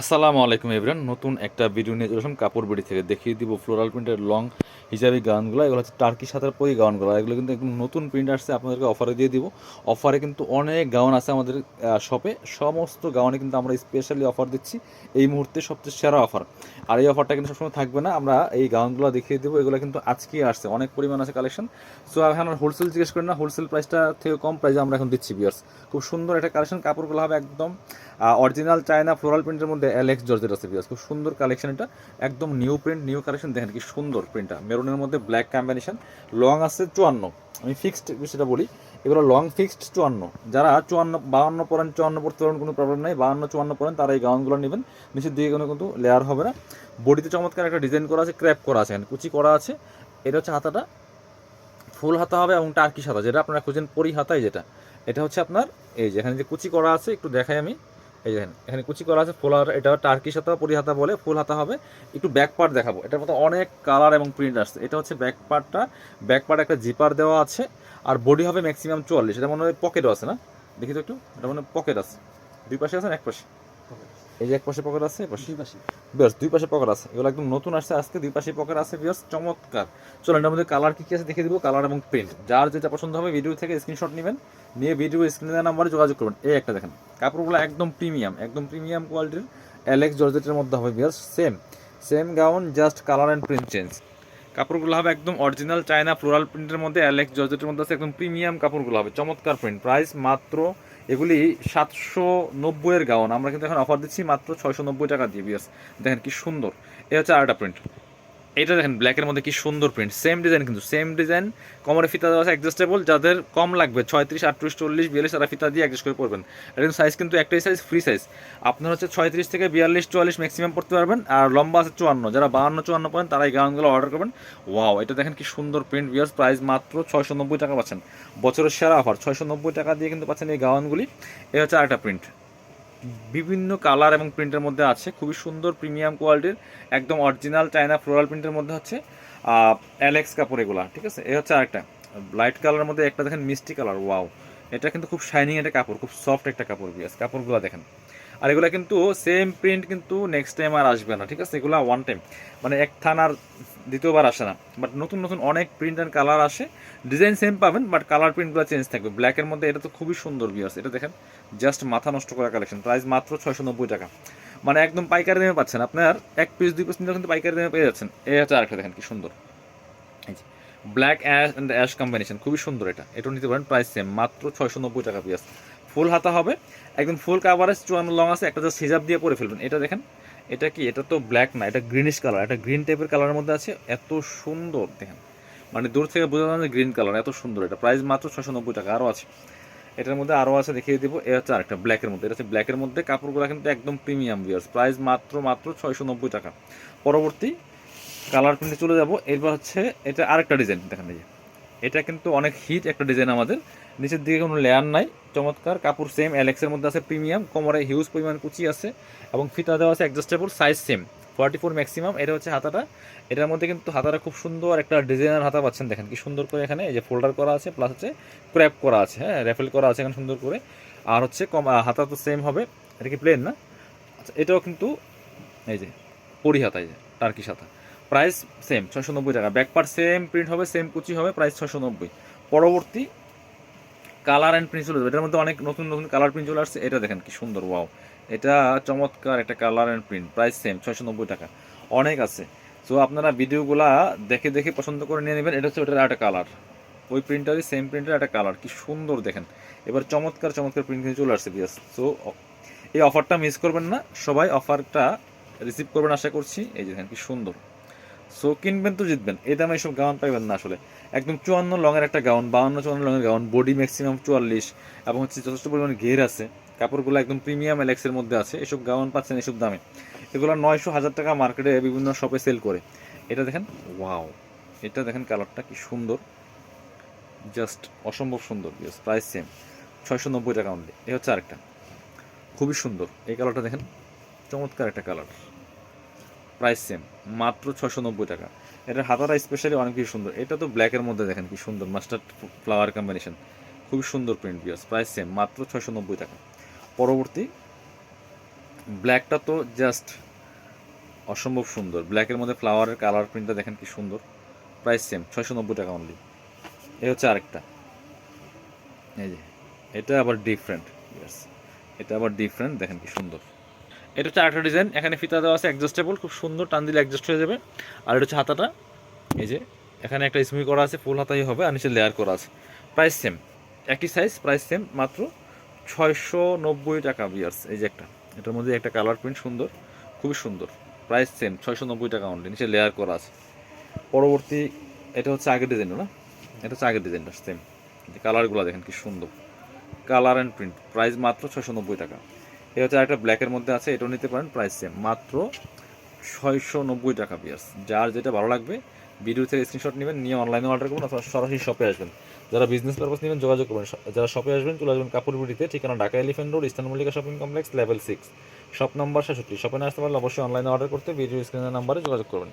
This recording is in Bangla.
আসসালামু আলাইকুম এভরান নতুন একটা ভিডিও নিয়ে চলে আসলাম কাপড় বিড়ি থেকে। দেখিয়ে দিব ফ্লোরাল প্রিন্টের লং হিসাবে গাউনগুলো। এগুলো হচ্ছে টার্কি সাথের পরি গাউনগুলো। এগুলো কিন্তু একদম নতুন প্রিন্ট আসছে, আপনাদেরকে অফারে দিয়ে দিব। অফারে কিন্তু অনেক গাউন আছে আমাদের শপে সমস্ত গাউনে কিন্তু আমরা স্পেশালি অফার দিচ্ছি। এই মুহূর্তে সবচেয়ে সেরা অফার আর এই অফারটা কিন্তু সবসময় থাকবে না। আমরা এই গাউনগুলো দেখিয়ে দেবো। এগুলো কিন্তু আজকেই আসছে। অনেক পরিমাণ আছে কালেকশন সো এখন হোলসেল জিজ্ঞেস করেন না। হোলসেল প্রাইসটা থেকে কম প্রাইসে আমরা এখন দিচ্ছি বিয়ার্স খুব সুন্দর একটা কালেকশন কাপড়গুলো হবে একদম অরিজিনাল চায়না ফ্লোরাল প্রিন্টের মধ্যে অ্যালেক্স জর্জের আছে খুব সুন্দর কালেকশন এটা। একদম নিউ প্রিন্ট নিউ কালেকশন দেখেন কি সুন্দর প্রিন্টটা মেরুনের মধ্যে ব্ল্যাক কম্বিনেশন লং আছে চুয়ান্ন। আমি ফিক্সড সেটা বলি। এগুলো লং ফিক্সড চুয়ান্ন। যারা চুয়ান্ন, বাউন্ন পরেন চুয়ান্ন পড়তে পারেন কোনো প্রবলেম নেই। বাউন্ন, চুয়ান্ন পরেন তারা এই গাউনগুলো নেবেন। নিচের দিকে কোনো কিন্তু লেয়ার হবে না। বডিতে চমৎকার একটা ডিজাইন করা আছে ক্র্যাপ করা আছে। কুচি করা আছে। এটা হচ্ছে হাতাটা। ফুল হাতা হবে এবং টার্কি হাতা। যেটা আপনারা খুঁজেন, পরি হাতাই যেটা। এটা হচ্ছে আপনার, এই যে এখানে যে কুচি করা আছে, একটু দেখাই আমি। এই দেখেন এখানে কুচি করা আছে, ফুল হাতা, এটা পরি হাতা বলে ফুল হাতা হবে। একটু ব্যাক পার্ট দেখাবো। এটার মধ্যে অনেক কালার এবং প্রিন্ট আসছে। এটা হচ্ছে ব্যাক পার্টটা ব্যাক পার্ট একটা জিপার দেওয়া আছে। আর বডি হবে ম্যাক্সিমাম চুয়াল্লিশ। এটা মনে হয় পকেটও আছে না? দেখি তো একটু। এটা মনে হয় পকেট আছে। দুই পাশে আছে এক পাশে? এই যে এক পাশে পকেট আছে পাশে? বিয়ার্স দুই পাশে পকেট আছে। এগুলো একদম নতুন আসছে আজকে দুই পাশে পকেট আছে বিয়ার্স চমৎকার। চলো এটার মধ্যে কালার কি কি আছে দেখে দিব কালার এবং প্রিন্ট যার যেটা পছন্দ হবে ভিডিও থেকে স্ক্রিনশট নেবেন নিয়ে ভিডিও স্ক্রিনে দেওয়া নাম্বারে যোগাযোগ করবেন। এই একটা দেখেন কাপড়গুলো একদম প্রিমিয়াম একদম প্রিমিয়াম কোয়ালিটির অ্যালেক্স জর্জেটের মধ্যে হবে বিয়ার্স same same gown just colour and print change কাপড়গুলো হবে একদম অরিজিনাল চায়না ফ্লোরাল প্রিন্টের মধ্যে অ্যালেক্স জর্জেটের মধ্যে আছে একদম প্রিমিয়াম কাপড়গুলো হবে চমৎকার প্রিন্ট প্রাইস মাত্র এগুলি সাতশো নব্বইয়ের গাউন। আমরা কিন্তু এখন অফার দিচ্ছি মাত্র ছয়শো নব্বই টাকা দিয়ে বিয়ার্স দেখেন কি সুন্দর। এ হচ্ছে আরেকটা প্রিন্ট এটা দেখেন ব্ল্যাকের মধ্যে কি সুন্দর প্রিন্ট সেম ডিজাইন কিন্তু সেম ডিজাইন কমরে ফিতা দেওয়া আছে অ্যাডজাস্টেবল যাদের কম লাগবে, ছয়ত্রিশ, আটত্রিশ, চল্লিশ, বিয়াল্লিশ, তারা ফিতা দিয়ে অ্যাডজাস্ট করে পড়বেন কিন্তু সাইজ কিন্তু একটাই সাইজ ফ্রি সাইজ আপনার হচ্ছে ছয়ত্রিশ থেকে বিয়াল্লিশ, চুয়াল্লিশ ম্যাক্সিমাম পড়তে পারবেন, আর লম্বা আছে চুয়ান্ন। যারা বাহান্ন, চুয়ান্ন পড়েন, তারা এই গাউনগুলো অর্ডার করবেন। ওয়াও এটা দেখেন কি সুন্দর প্রিন্ট বিয়ার্স প্রাইস মাত্র ছয়শো নব্বই টাকা পাচ্ছেন। বছরের সেরা অফার ছয়শো নব্বই টাকা দিয়ে কিন্তু পাচ্ছেন এই গাউনগুলি। এ হচ্ছে আরেকটা প্রিন্ট বিভিন্ন কালার এবং প্রিন্টের মধ্যে আছে। খুবই সুন্দর প্রিমিয়াম কোয়ালিটির, একদম অরিজিনাল চায়না ফ্লোরাল প্রিন্টের মধ্যে হচ্ছে অ্যালেক্স কাপড় এগুলো, ঠিক আছে? এ হচ্ছে আরেকটা। লাইট কালারের মধ্যে একটা দেখেন মিষ্টি কালার ওয়াও এটা কিন্তু খুব শাইনিং একটা কাপড়, খুব সফট একটা কাপড় বিয়াস কাপড়গুলো দেখেন। আর এগুলো কিন্তু সেম প্রিন্ট কিন্তু নেক্সট টাইম আর আসবে না, ঠিক আছে? এগুলো ওয়ান টাইম মানে এক থানার দ্বিতীয়বার আসে না। বাট নতুন নতুন অনেক প্রিন্ট অ্যান্ড কালার আসে। ডিজাইন সেম পাবেন বাট কালার প্রিন্টগুলো চেঞ্জ থাকবে। ব্ল্যাকের মধ্যে এটা তো খুবই সুন্দর বিয়ার্স এটা দেখেন জাস্ট মাথা নষ্ট করা কালেকশন প্রাইস মাত্র ছয়শো নব্বই টাকা। মানে একদম পাইকারি দামে পাচ্ছেন। আপনার এক পিস দুই পিস কিন্তু পাইকারি দামে পেয়ে যাচ্ছেন। এই হচ্ছে আরেকটা দেখেন, কি সুন্দর। Black ash and ash combination খুবই সুন্দর এটা। এটাও নিতে পারেন প্রাইস সেম মাত্র ছয়শো নব্বই টাকা পিয়াস ফুল হাতা হবে। একদম ফুল কাভারেজ চুয়ান্ন লং আছে, একটা জাস্ট হিজাব দিয়ে পরে ফেলবেন। এটা দেখেন, এটা কি? এটা তো ব্ল্যাক না, এটা গ্রিনিশ কালার এটা গ্রিন টাইপের কালারের মধ্যে আছে। এত সুন্দর, দেখেন। মানে দূর থেকে বোঝা যায় গ্রিন কালার এত সুন্দর। এটা প্রাইস মাত্র ছশো নব্বই টাকা, আরও আছে। এটার মধ্যে আরও আছে, দেখিয়ে দেবো। এ হচ্ছে আরেকটা ব্ল্যাকের মধ্যে। এটা হচ্ছে ব্ল্যাকের মধ্যে কাপড়গুলো কিন্তু একদম প্রিমিয়াম বিয়ার্স প্রাইস মাত্র মাত্র ছয়শো নব্বই টাকা। পরবর্তী কালার প্রিন্টে চলে যাব। এরপর হচ্ছে এটা আরেকটা ডিজাইন দেখেন এই যে। এটা কিন্তু অনেক হিট একটা ডিজাইন আমাদের। নিচের দিকে কোনো লেয়ার নাই। চমৎকার। কাপড় সেম অ্যালেক্সের মধ্যে আছে প্রিমিয়াম কোমরে হিউজ পরিমাণ কুচি আছে এবং ফিতা দেওয়া আছে adjustable size same forty four maximum এটা হচ্ছে হাতাটা। এটার মধ্যে কিন্তু হাতাটা খুব সুন্দর একটা ডিজাইনার হাতা পাচ্ছেন, দেখেন কি সুন্দর করে এখানে এই যে ফোল্ডার করা আছে প্লাস হচ্ছে ক্র্যাপ করা আছে হ্যাঁ র্যাফেল করা আছে এখানে সুন্দর করে। আর হচ্ছে কম হাতা তো সেম হবে, এটা কি প্লেন না? আচ্ছা এটাও কিন্তু এই যে পরি হাতা, এই যে টার্কিশ হাতা। প্রাইস সেম ছয়শো নব্বই টাকা। ব্যাক পার্ট সেম প্রিন্ট হবে সেম কুচি হবে প্রাইস ছয়শো নব্বই। পরবর্তী কালার অ্যান্ড প্রিন্ট এটার মধ্যে অনেক নতুন নতুন কালার প্রিন্ট আসছে। এটা দেখেন কি সুন্দর ওয়াও এটা চমৎকার একটা colour and print price same ছয়শো নব্বই টাকা। অনেক আছে। সো আপনারা ভিডিওগুলা দেখে দেখে পছন্দ করে নিয়ে নেবেন। এটা হচ্ছে ওটার একটা কালার ওই প্রিন্টারই সেম প্রিন্টের একটা কালার কি সুন্দর দেখেন। এবার চমৎকার চমৎকার প্রিন্ট চলে আসছে বিয়াস সো এই অফারটা মিস করবেন না। সবাই অফারটা রিসিভ করবেন, আশা করছি। এই যে দেখেন কি সুন্দর। সো কিনবেন তো জিতবেন। এই দামে এইসব গাউন পাইবেন না আসলে। একদম চুয়ান্ন লঙের একটা গাউন, বাউন্ন, চুয়ান্ন লঙের গাউন বডি ম্যাক্সিমাম চুয়াল্লিশ, এবং হচ্ছে যথেষ্ট পরিমাণে ঘের আছে। কাপড়গুলো একদম প্রিমিয়াম এলেক্সের মধ্যে আছে। এসব গাউন পাচ্ছেন এসব দামে। এগুলো নয়শো হাজার টাকা মার্কেটে বিভিন্ন শপে সেল করে। এটা দেখেন ওয়াও এটা দেখেন কালারটা কি সুন্দর। জাস্ট অসম্ভব সুন্দর ইয়েস প্রাইস সেম ছয়শো নব্বই টাকা অনলি এ হচ্ছে আরেকটা। খুবই সুন্দর। এই কালারটা দেখেন, চমৎকার একটা কালার প্রাইস সেম মাত্র ছশো নব্বই টাকা। এটার হাতাটা স্পেশালি অনেক বেশি সুন্দর। এটা তো ব্ল্যাকের মধ্যে দেখেন কি সুন্দর মাস্টার্ড ফ্লাওয়ার কম্বিনেশন খুবই সুন্দর প্রিন্ট বিয়াস প্রাইস সেম মাত্র ছশো নব্বই টাকা। পরবর্তী ব্ল্যাকটা তো জাস্ট অসম্ভব সুন্দর। ব্ল্যাকের মধ্যে ফ্লাওয়ারের কালার প্রিন্টটা দেখেন কি সুন্দর। প্রাইস সেম ছয়শো নব্বই টাকা অনলি এই হচ্ছে আরেকটা। এই যে, এটা আবার ডিফারেন্ট ইয়াস এটা আবার ডিফারেন্ট দেখেন কি সুন্দর। এটা হচ্ছে আরেকটা ডিজাইন এখানে ফিতা দেওয়া আছে অ্যাডজাস্টেবল খুব সুন্দর টান দিলে অ্যাডজাস্ট হয়ে যাবে। আর এটা হচ্ছে হাতাটা। এই যে, এখানে একটা স্মুই করা আছে ফুল হাতাই হবে আর নিচে লেয়ার করা আছে। প্রাইস সেম একই সাইজ প্রাইস সেম মাত্র ছয়শো নব্বই টাকা বিয়ার্স এই যে একটা, এটার মধ্যে একটা কালার প্রিন্ট সুন্দর, খুবই সুন্দর। প্রাইস সেম ছয়শো নব্বই টাকা অনলি নিচে লেয়ার করা আছে। পরবর্তী, এটা হচ্ছে আগের ডিজাইন না? এটা হচ্ছে আগের ডিজাইনটা সেম কালারগুলো দেখেন, কি সুন্দর। কালার অ্যান্ড প্রিন্ট প্রাইস মাত্র ছয়শো নব্বই টাকা। এটা হচ্ছে একটা ব্ল্যাকের মধ্যে আছে, এটাও নিতে পারেন প্রাইস সেম মাত্র ছয়শো নব্বই টাকা পিয়ার্স যার যেটা ভালো লাগবে ভিডিও থেকে স্ক্রিনশট নেবেন, নিয়ে অনলাইনে অর্ডার করবেন, অথবা সরাসরি শপে আসবেন। যারা বিজনেস পারপাস নেবেন, যোগাযোগ করবেন। যারা শপে আসবেন, চলে আসবেন কাপুরবুড়িতে ঠিকানা Dhaka elephant road ইস্তান Mallika shopping complex level six shop number সাতষট্টি শপে না আসতে পারলে অবশ্যই অনলাইনে অর্ডার করতে ভিডিও স্ক্রিনের নাম্বারে যোগাযোগ করবেন।